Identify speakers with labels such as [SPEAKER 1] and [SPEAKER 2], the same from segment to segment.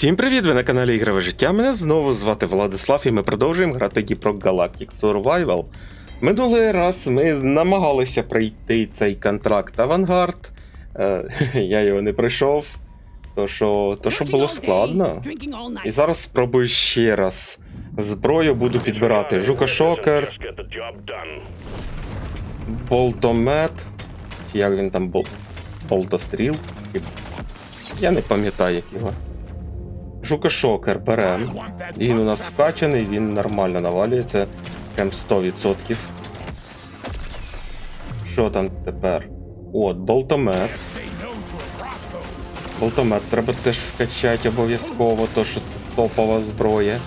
[SPEAKER 1] Всім привіт! Ви на каналі Ігрове життя. Мене знову звати Владислав, і ми продовжуємо грати Deep Galactic Survival. Минулий раз ми намагалися пройти цей контракт Авангард. Е, я його не пройшов, то що, то що було складно. І зараз спробую ще раз. Зброю буду підбирати жукошокер, болтомет. Як він там бол... болтостріл? Я не пам'ятаю, як його. Жукошокер берем. Він у нас вкачаний, він нормально навалюється. Прям 100%. Що там тепер? От, болтомет. Болтомет треба теж вкачати обов'язково, то що це топова зброя.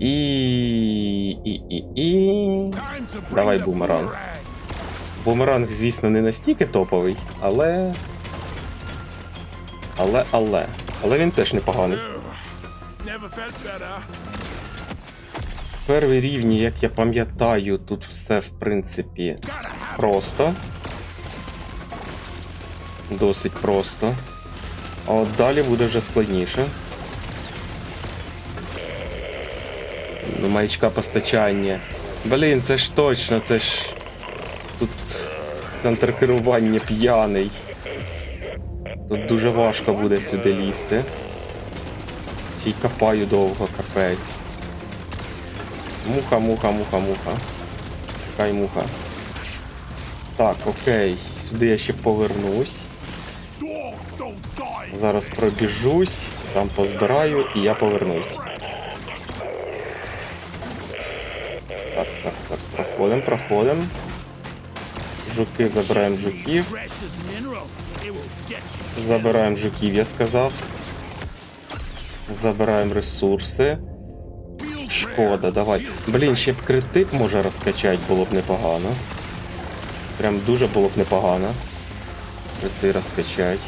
[SPEAKER 1] І. і. і. і. Давай бумеранг. Бумеранг, звісно, не настільки топовий, але. Але, але. Але він теж непоганий. Перший рівні, як я пам'ятаю, тут все в принципі просто. Досить просто. А от далі буде вже складніше. Ну, маячка постачання. Блін, це ж точно, це ж. Тут центр керування п'яний. Тут дуже важко буде сюди лізти. Ще копаю довго, капець. Муха, муха, муха, муха. Чекай, муха. Так, окей. Сюди я ще повернусь. Зараз пробіжусь, там позбираю і я повернусь. Так, так, так, проходимо, проходимо. Жуки забираємо жуків. Забираємо жуків, я сказав. Забираємо ресурси. Шкода, давай. Блін, ще б критик може розкачати, було б непогано. Прям дуже було б непогано. Крити розкачати.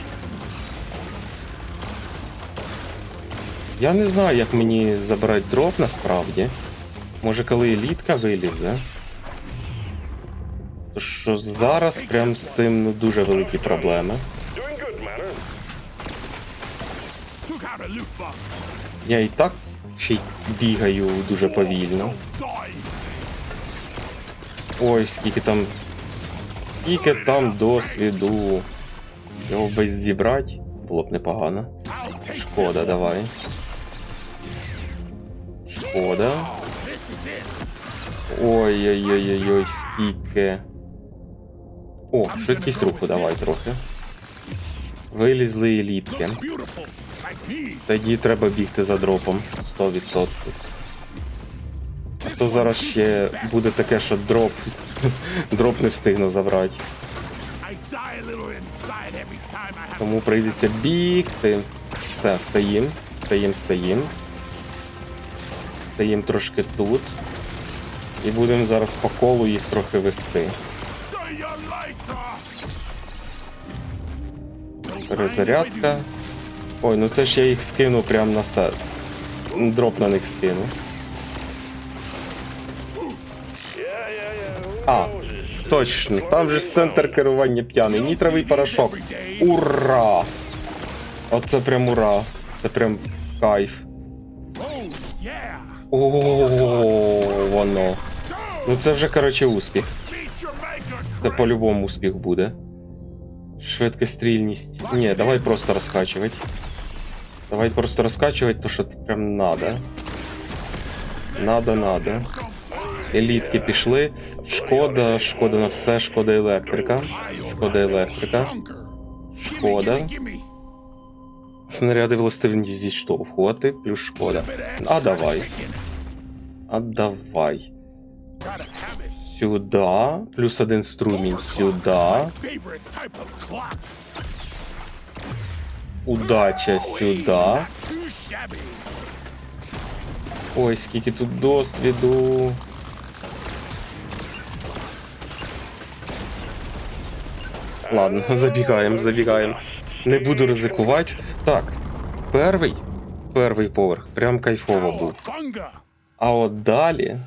[SPEAKER 1] Я не знаю, як мені забирати дроп насправді. Може коли елітка вилізе. То що зараз прям з цим дуже великі проблеми. Я і так ще й бігаю дуже повільно. Ой, скільки там. Скільки там досвіду. Його без зібрати було б непогано. Шкода, давай. Шкода.
[SPEAKER 2] It.
[SPEAKER 1] Ой-ой-ой-ой, скільки. О, швидкість руху давай трохи. Вилізли елітки. Тоді треба бігти за дропом 100%. А то зараз ще буде таке, що дроп. дроп не встигну забрати. Тому прийдеться бігти. Все, стоїм. Стоїм, стоїм. Стоїм трошки тут. І будемо зараз по колу їх трохи вести. Перезарядка. Ой, ну це ж я їх скину прямо на сет. Дроп на них скину. А, точно, там же ж центр керування п'яний. Нітровий порошок. Ура! Оце прям ура. Це прям кайф. О, воно. Ну це вже, коротше, успіх. Це по-любому успіх буде. Швидкострільність. Ні, давай просто розкачувати. Давай просто розкачувати, то що це прям надо. Надо, надо. Елітки пішли. Шкода, шкода на все, шкода електрика. Шкода електрика. Шкода. Снаряди властиві зіштовхувати, плюс шкода. А давай. А давай. Сюда. Плюс один струмінь сюда.
[SPEAKER 2] Clock.
[SPEAKER 1] Удача сюда. Ой, скільки тут досвіду. Ладно, забігаємо, забігаємо. Не буду ризикувати. Так, перший. Перший поверх. Прям кайфово був. А от далі.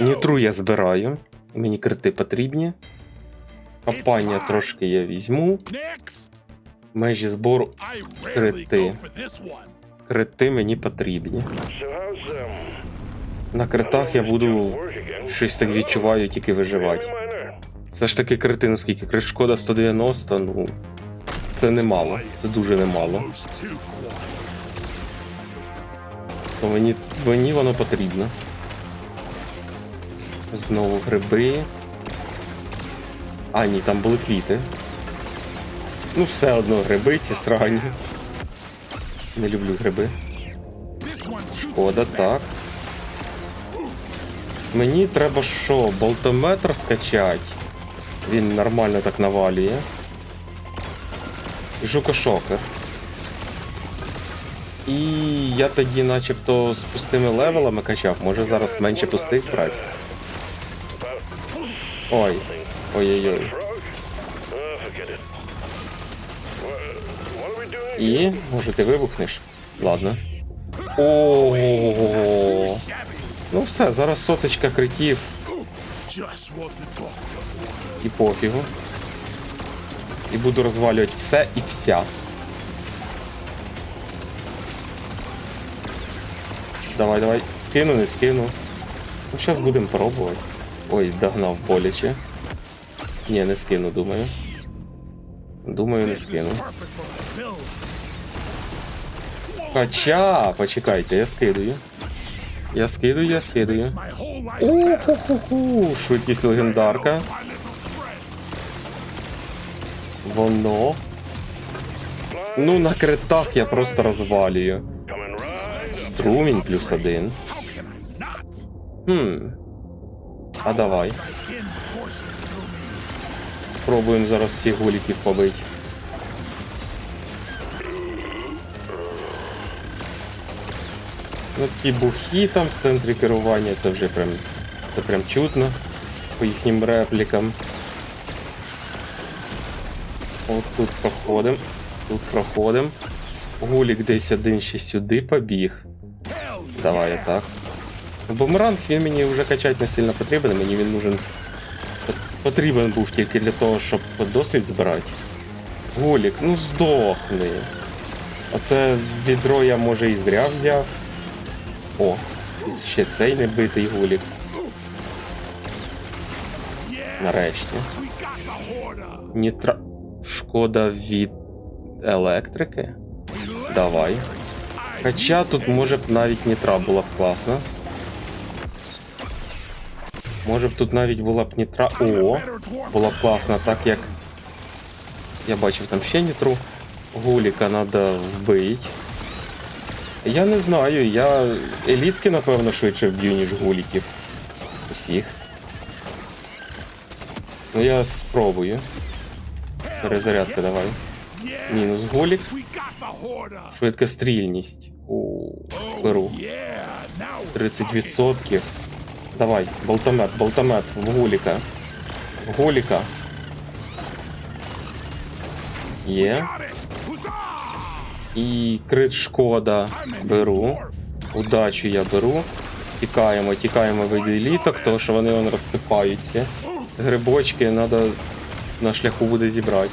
[SPEAKER 1] Нітру я збираю. Мені крити потрібні. Копання трошки я візьму. Межі збору Крити. крити мені потрібні. На критах я буду щось так відчуваю, тільки виживати. Все ж таки крити, наскільки крит шкода 190, ну. Це немало. Це дуже немало. То мені, мені воно потрібно. Знову гриби. А, ні, там були квіти. Ну, все одно гриби ці срані. Не люблю гриби. Шкода, так. Мені треба що, болтометр скачати? Він нормально так навалює. І жукошокер. І я тоді начебто з пустими левелами качав, може зараз менше пустих брати. Ой. Ой-ой-ой. І, може, ти вибухнеш? Ладно. О,
[SPEAKER 2] shabby.
[SPEAKER 1] ну все, зараз соточка
[SPEAKER 2] doctor
[SPEAKER 1] і пофігу. І буду розвалювати все і вся. Давай, давай, скину, не скину. Ну, зараз будемо пробувати. Ой, догнав боляче. Ні, не скину, думаю. Думаю, не скину. Хоча, почекайте, я скидую. Я скидую, я скидую.
[SPEAKER 2] My whole life back.
[SPEAKER 1] Уху, швидкість легендарка. Воно. Ну, на критах я просто розвалюю. Струмінь плюс один. Хм. А давай. Спробуємо зараз ці гуліків побити. Ну, ті бухі там в центрі керування, це вже прям. Це прям чутно по їхнім реплікам. От тут проходим. Тут проходим. Гулік десь один ще сюди побіг. Давай отак. Бумеранг він мені вже качати не сильно потрібен, мені він нужен. Потрібен був тільки для того, щоб досвід збирати. Гулік, ну здохни. Оце відро я може і зря взяв. О, ще цей небитий гулік. Нарешті. Нітра. Шкода від електрики. Давай. Хоча тут може б навіть нітра була б класна. Може б тут навіть була б нітра. О! Була б класна, так як. Я бачив там ще нітру. Гуліка треба вбити. Я не знаю, я елітки, напевно, швидше вб'ю, ніж гуліків. Усіх. Ну я спробую. Перезарядка давай. Мінус гулік. Швидкострільність. У беру.
[SPEAKER 2] Yeah, now we're
[SPEAKER 1] 30%. Давай, болтомет, болтомет в гуліка. В гуліка. Є. І крит шкода беру. Удачу я беру. Тікаємо, тікаємо від еліток, тому що вони вон розсипаються. Грибочки треба на шляху буде зібрати.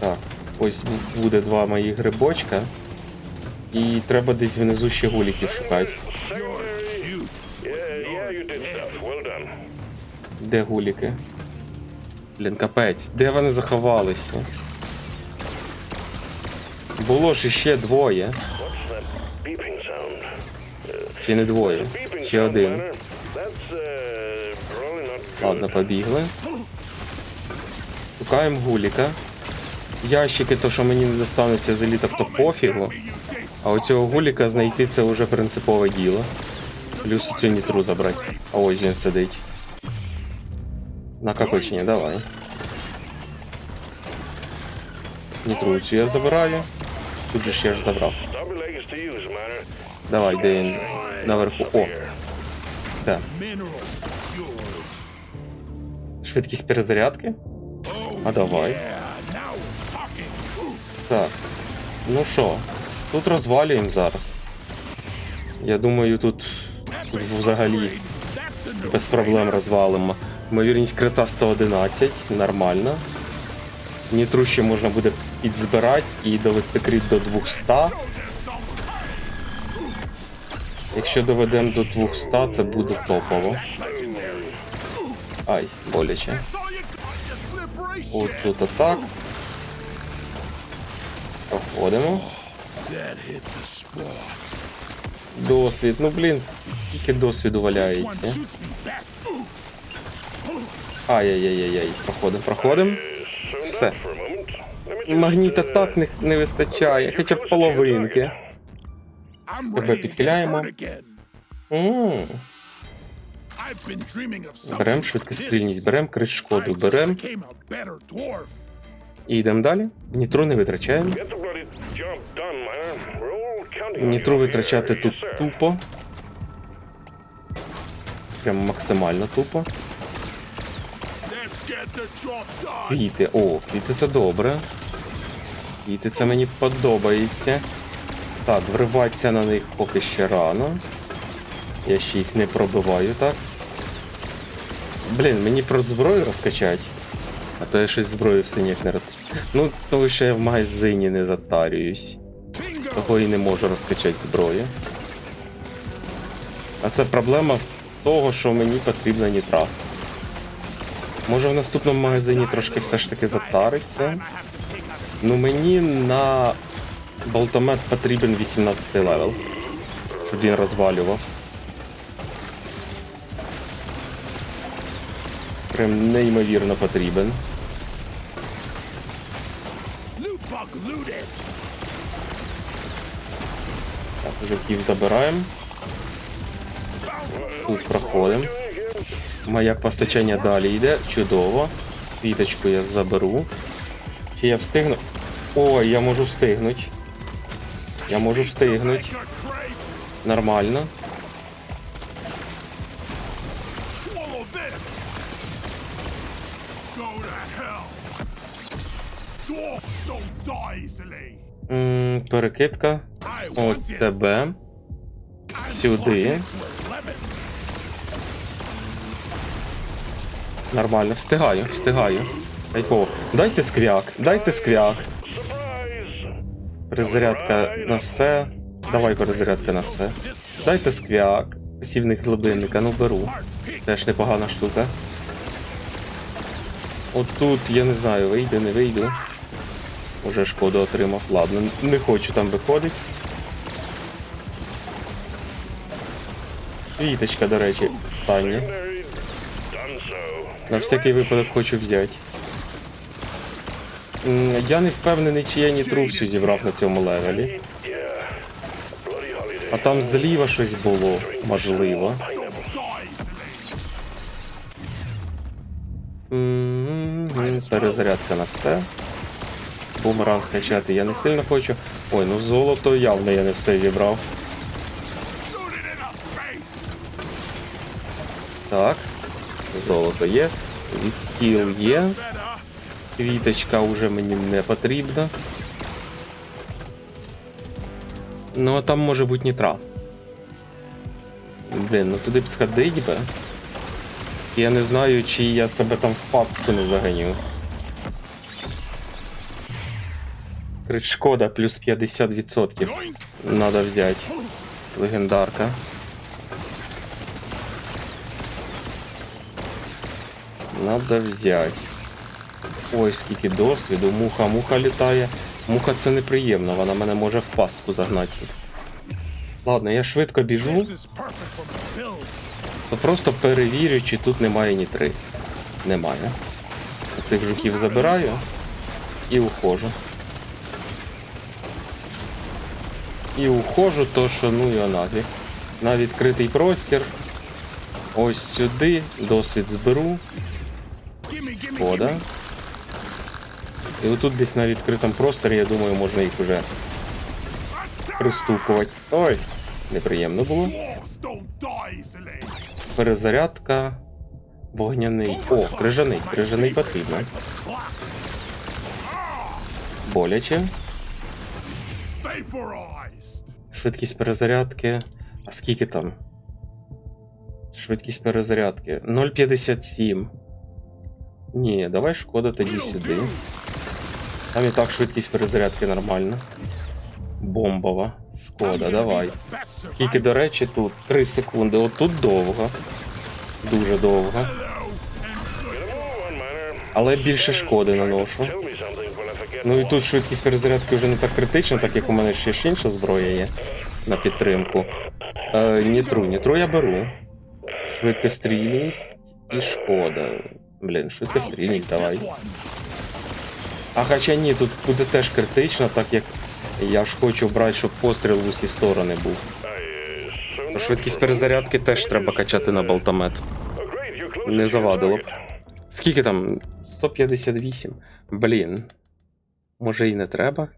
[SPEAKER 1] Так, ось буде два мої грибочка. І треба десь внизу ще гуліків шукати. Де гуліки? Блін, капець, де вони заховалися? Було ж іще двоє. Чи не двоє? Ще один. Ладно, побігли. Шукаємо гуліка. Ящики, то що мені не достануться з еліток, то пофігу. А оцього гуліка знайти це вже принципове діло. Плюс цю нітру забрати. А ось він сидить. На кокочині, давай. Нітру цю я забираю. Тут же ж забрав.
[SPEAKER 3] To use, Minor.
[SPEAKER 1] Давай, де він? Наверху. О, все. Швидкість перезарядки. А давай. Так. Ну що, тут розвалюємо зараз. Я думаю, тут, тут взагалі Без проблем розвалимо. Ймовірність крита 111, нормально. Нітру ще можна буде підзбирати і довести крит до 200. Якщо доведемо до 200, це буде топово. Ай, боляче. От тут атак. Проходимо. Досвід. Ну блін, тільки досвіду валяється. Ай-яй-яй-яй. Проходимо, проходимо. Все. Магніта так не, не вистачає, хоча б половинки. Тебе підхиляємо. Берем швидкострільність,
[SPEAKER 2] this.
[SPEAKER 1] берем крит шкоду,
[SPEAKER 2] I just
[SPEAKER 1] берем
[SPEAKER 2] became a better dwarf.
[SPEAKER 1] і йдемо далі. Нітру не витрачаємо. Нітру витрачати тут тупо. Прям максимально тупо. Квіти. О, квіти це добре. Квіти це мені подобається. Так, вриватися на них поки ще рано. Я ще їх не пробиваю, так. Блін, мені про зброю розкачать. А то я щось зброю все ніяк не розкачаю. Ну, тому що я в магазині не затарююсь. Того і не можу розкачати зброю. А це проблема того, що мені потрібна нітра. Може в наступному магазині трошки все ж таки затариться. Ну мені на болтомет потрібен 18 левел. Щоб він розвалював. Прям неймовірно потрібен. Жуків забираємо. Тут проходимо. Маяк постачання далі йде. Чудово. Квіточку я заберу. Чи я встигну? Ой, я можу встигнути. Я можу встигнути. Нормально. М, перекидка. От тебе. Сюди.
[SPEAKER 2] talking to 11.
[SPEAKER 1] Нормально, встигаю, встигаю. Кайфово. Дайте сквяк, дайте сквяк. Перезарядка на все. Давай перезарядка на все. Дайте сквяк. Посівник глибинника, ну беру. Теж непогана штука. От тут, я не знаю, вийде, не вийду. Уже шкоду отримав. Ладно, не хочу там виходить. Віточка, до речі, остання. На всякий випадок хочу взяти. Я не впевнений, чи я нітру всю зібрав на цьому левелі. А там зліва щось було, можливо. Перезарядка на все. Бумеранг качати я не сильно хочу. Ой, ну золото явно я не все зібрав. Так. Золото є. Відхіл є. Квіточка вже мені не потрібна. Ну, а там може бути нітра. Блін, ну туди б сходить би. Я не знаю, чи я себе там в пастку не заганю. Крит шкода плюс 50%.
[SPEAKER 2] Yoink.
[SPEAKER 1] Надо взяти. Легендарка. Надо взяти. Ой, скільки досвіду, муха, муха літає. Муха це неприємно, вона мене може в пастку загнати тут. Ладно, я швидко біжу, то просто перевірю, чи тут немає нітри. Немає. Оцих жуків забираю і ухожу. І ухожу, то що ну його нафіг. На відкритий простір. Ось сюди, досвід зберу. Шкода. І отут десь на відкритому просторі, я думаю, можна їх уже пристукувати. Ой, неприємно було. Перезарядка. Вогняний. О, крижаний. Крижаний потрібно. Боляче. Швидкість перезарядки. А скільки там? Швидкість перезарядки. 0,57. Ні, давай шкода тоді сюди. Там і так швидкість перезарядки нормальна. Бомбова. Шкода, давай. Скільки, до речі, тут 3 секунди. От тут довго. Дуже довго. Але більше шкоди наношу. Ну і тут швидкість перезарядки вже не так критична, так як у мене ще ж інша зброя є на підтримку. Е, нітру, нітру я беру. Швидкострільність і шкода. Блін, швидкострільність давай. А хоча ні, тут буде теж критично, так як я ж хочу брати, щоб постріл в усі сторони був. То швидкість перезарядки теж треба качати на болтомет.
[SPEAKER 3] Close
[SPEAKER 1] Не завадило б. Скільки там? 158. Блін. Може і не треба?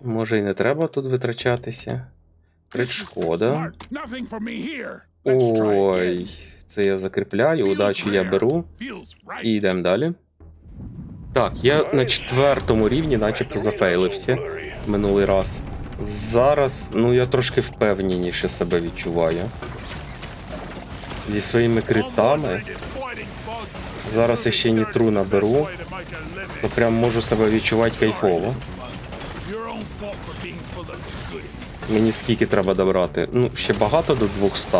[SPEAKER 1] Може і не треба тут витрачатися. Крит шкода. Ой, це я закріпляю, удачу я беру. І йдемо далі. Так, я на четвертому рівні начебто зафейлився минулий раз. Зараз, ну я трошки впевненіше себе відчуваю. Зі своїми критами. Зараз я ще нітру наберу, то прям можу себе відчувати кайфово. Мені скільки треба добрати? Ну, ще багато до 200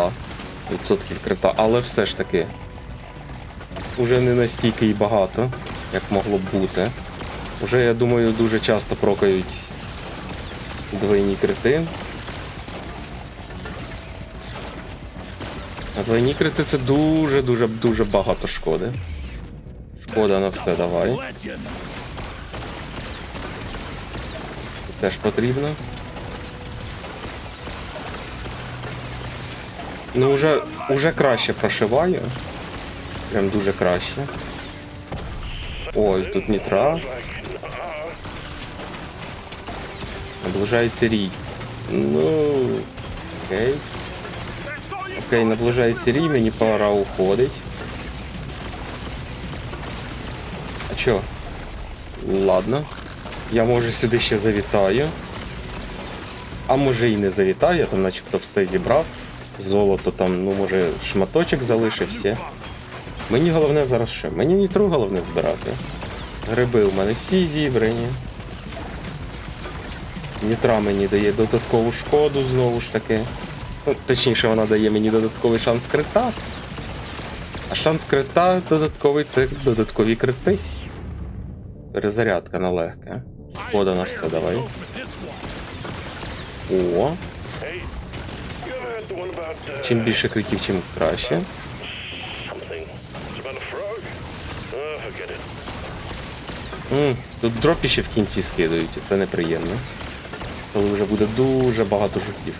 [SPEAKER 1] відсотків крита, але все ж таки. Уже не настільки і багато, як могло б бути. Уже, я думаю, дуже часто прокають двойні крити. А двойні крити це дуже-дуже дуже багато шкоди. Шкода на все давай. Теж потрібно. Ну, уже, уже краще прошиваю. Прям дуже краще. Ой, тут нітра. Наближається рій. Ну. Окей. Окей, наближається рій, мені пора уходить. А чо? Ладно. Я може сюди ще завітаю. А може і не завітаю, я там начебто все зібрав. Золото там, ну може, шматочок залишився. Мені головне зараз що? Мені нітру головне збирати. Гриби у мене всі зібрані. Нітра мені дає додаткову шкоду знову ж таки. Ну, точніше, вона дає мені додатковий шанс крита. А шанс крита додатковий це додаткові крити. Перезарядка на легке. Шкода на все, давай. О, чим більше критів, чим краще. М, тут дропі ще в кінці скидають, це неприємно. Коли вже буде дуже багато жуків.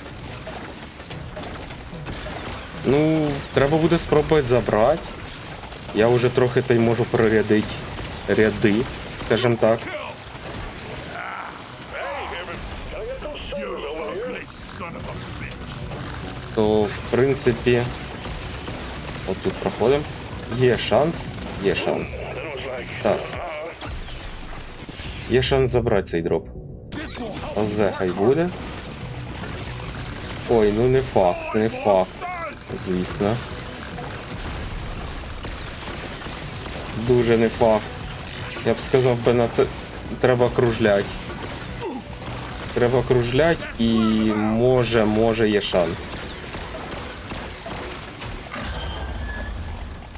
[SPEAKER 1] Ну, треба буде спробувати забрати. Я вже трохи та можу прорядити ряди, скажімо так. То в принципі. Отут проходимо. Є шанс. Є шанс. Так. Є шанс забрати цей дроп. Озе хай буде. Ой, ну не факт, не факт. Звісно. Дуже не факт. Я б сказав би на це треба кружлять. Треба кружлять і може, може є шанс.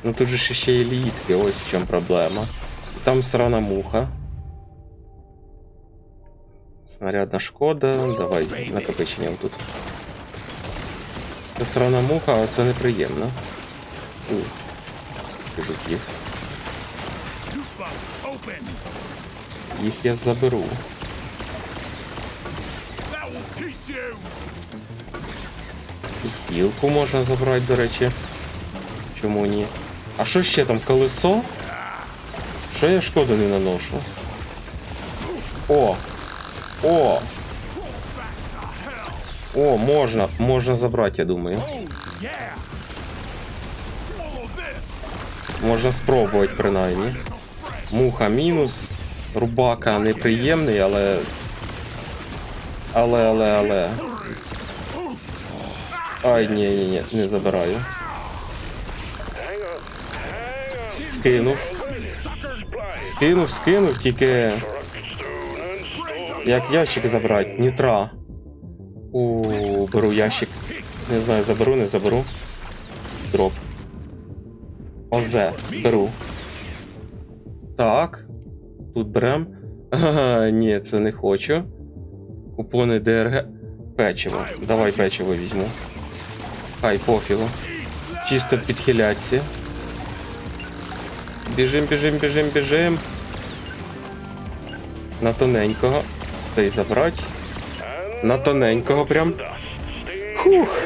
[SPEAKER 1] Ну тут же ще є літки, ось в чому проблема. Там срана муха. Снарядна шкода. Давай, накопичення отут. Це срана муха, а це неприємно. У, скільки. Їх я заберу. І Хілку можна забрати, до речі. Чому ні? А що ще там, колесо? Що я шкоду не наношу? О! О! О, можна, можна забрати, я думаю. Можна спробувати принаймні. Муха мінус. Рубака неприємний, але. Але, але, але. Ай, ні, ні, ні, не забираю. Скинув. Скинув, скинув, тільки як ящик забрати, нітра. У, беру ящик. Не знаю, заберу, не заберу. Дроп. Озе, беру. Так. Тут берем. Ага, ні, це не хочу. Купони ДРГ. Печиво. Давай печиво візьму. Хай, пофігу. Чисто підхиляться. Біжим, біжим, біжим, біжим. На тоненького. Цей забрать. На тоненького прям. Фух.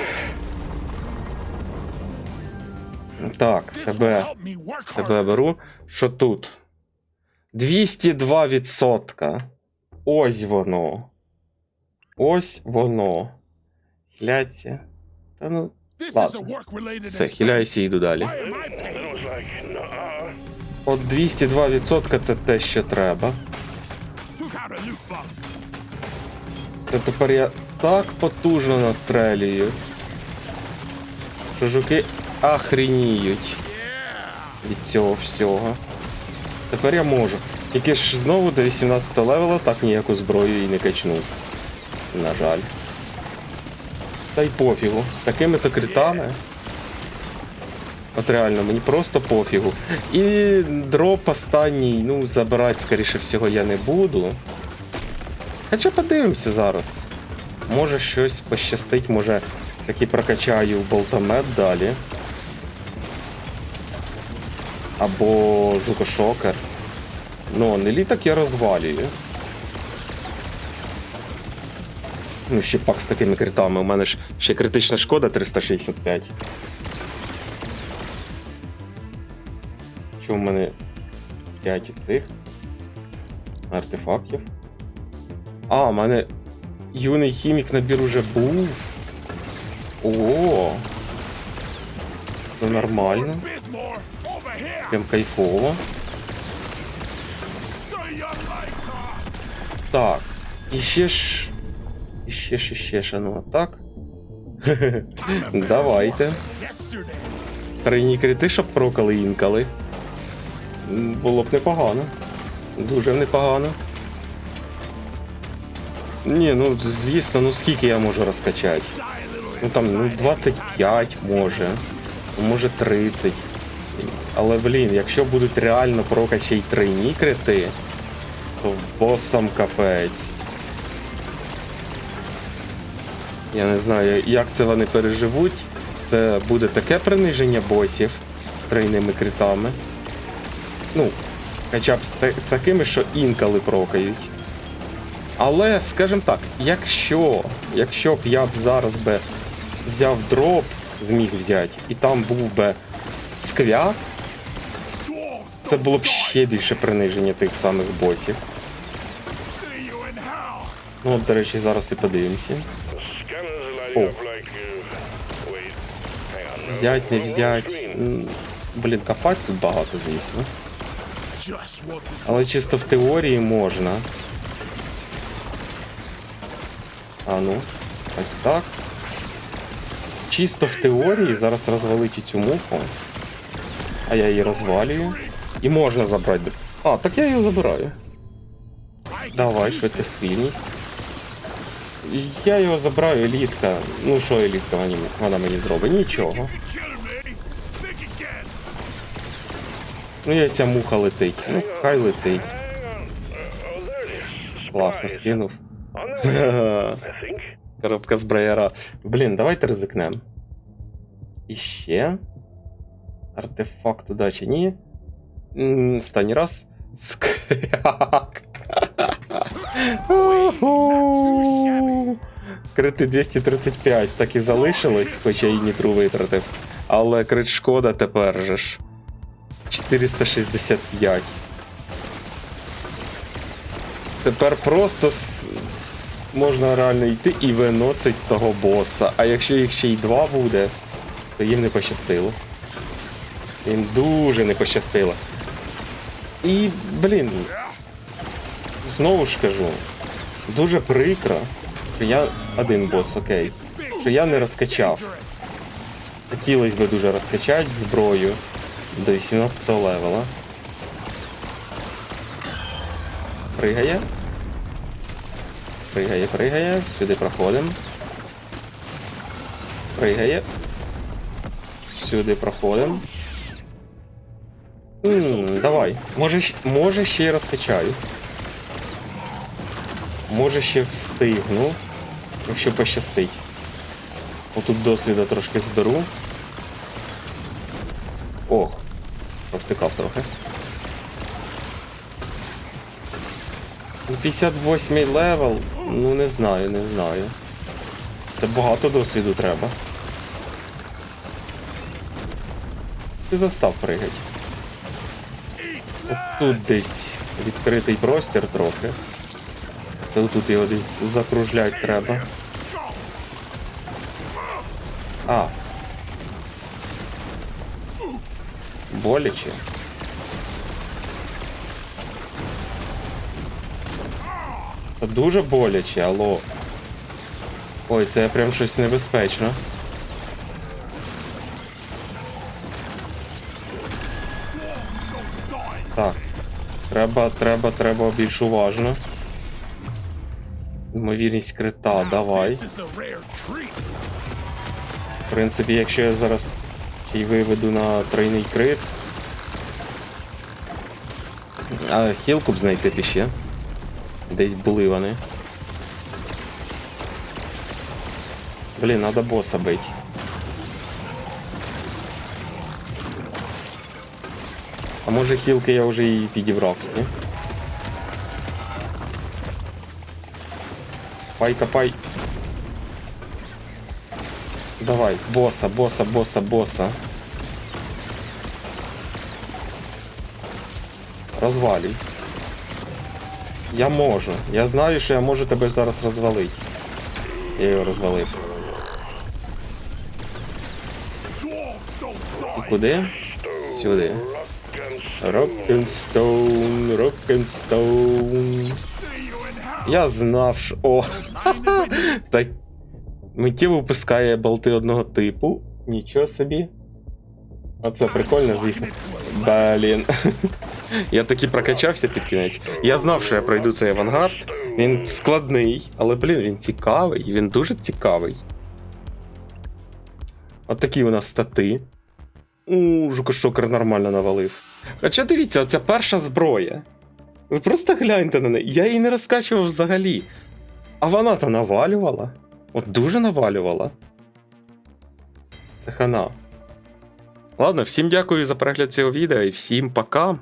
[SPEAKER 1] Так, тебе. Тебе беру. Що тут? 202%. Ось воно. Ось воно. Хиляться. Та ну. Ладно. Все, хиляюся і йду далі. От 202% це те, що треба. Та тепер я так потужно настрелюю. Що жуки охреніють від цього всього. Тепер я можу. Тільки ж знову до 18 левела так ніяку зброю і не качнув. На жаль. Та й пофігу. З такими-то критами. От реально, мені просто пофігу. І дроп останній, ну, забирати, скоріше всього, я не буду. Хоча подивимося зараз. Може щось пощастить, може таки прокачаю болтомет далі. Або жукошокер. Ну, не літак я розвалюю. Ну, ще пак з такими критами. У мене ж ще критична шкода 365. Що в мене 5 цих артефактів? А, у мене юний хімік набір уже був. О. Це нормально. Прям кайфово. Так. І ще ж. І ще ж, і ще ж, ну а так. Давайте. Тройні крити, щоб прокали інкали. Було б непогано. Дуже непогано. Ні, ну звісно, ну скільки я можу розкачати? Ну там, ну 25 може. Ну, Може 30. Але блін, якщо будуть реально прокачі й тройні крити, то босам капець. Я не знаю, як це вони переживуть. Це буде таке приниження босів з тройними критами. Ну, хоча б з такими, що інколи прокають. Але, скажімо так, якщо, якщо б я б зараз би взяв дроп, зміг взяти, і там був би сквяк, це було б ще більше приниження тих самих босів. Ну, от, до речі, зараз і подивимося.
[SPEAKER 3] No.
[SPEAKER 1] Взять, не взять. Блін, копати тут багато, звісно. Але чисто в теорії можна. А ну, ось так. Чисто в теорії зараз розвалити цю муху. А я її розвалюю. І можна забрати. А, так я її забираю. Давай, швидкострільність. Я його забираю, елітка. Ну що елітка вона мені зробить? Нічого. Ну я ця муха летить. Ну, хай летить. Класно скинув. Коробка з браєра. Блін, давайте ризикнем. І ще. Артефакт удачі, ні. Останній раз. Скряк. Крити 235 так і залишилось, хоча і нітру витратив. Але крит шкода тепер же ж. 465. Тепер просто можна реально йти і виносить того боса. А якщо їх ще й два буде, то їм не пощастило. Їм дуже не пощастило. І, блін, знову ж кажу, дуже прикро, що я один бос, окей. Що я не розкачав. Хотілося б дуже розкачати зброю до 18 левела. Пригає. Пригає, пригає. Сюди проходимо. Пригає. Сюди проходимо. Давай. Може, може ще й розкачаю. Може ще встигну. Якщо пощастить. Отут досвіда трошки зберу. Провтикав трохи. Ну, 58 левел, ну не знаю, не знаю. Це багато досвіду треба. Ти застав пригать. От тут десь відкритий простір трохи. Це отут його десь закружлять треба. А. Боляче. Та Дуже боляче, алло. Ой, це прям щось небезпечно. Так. Треба, треба, треба більш уважно. Ймовірність крита, давай. В принципі, якщо я зараз й виведу на тройний крит. А хілку б знайти б ще. Десь були вони. Блін, треба боса бить. А може хілки я вже і підібрав всі. Пай копай. Давай, босса, босса, босса, босса. Розвалюй. Я можу. Я знаю, що я можу тебе зараз розвалити. Я його розвалив. І куди? Сюди. Рокенстоун, Рокенстоун. Я знав, що. О! Так. Миттєво випускає болти одного типу. Нічого собі. Оце прикольно, звісно. Блін. Я таки прокачався під кінець. Я знав, що я пройду цей авангард. Він складний, але, блін, він цікавий, він дуже цікавий. От такі у нас стати. У, жукошокер нормально навалив. Хоча дивіться, оця перша зброя. Ви просто гляньте на неї. Я її не розкачував взагалі. А вона то навалювала. От дуже навалювала. Це хана. Ладно, всім дякую за перегляд цього відео і всім пока.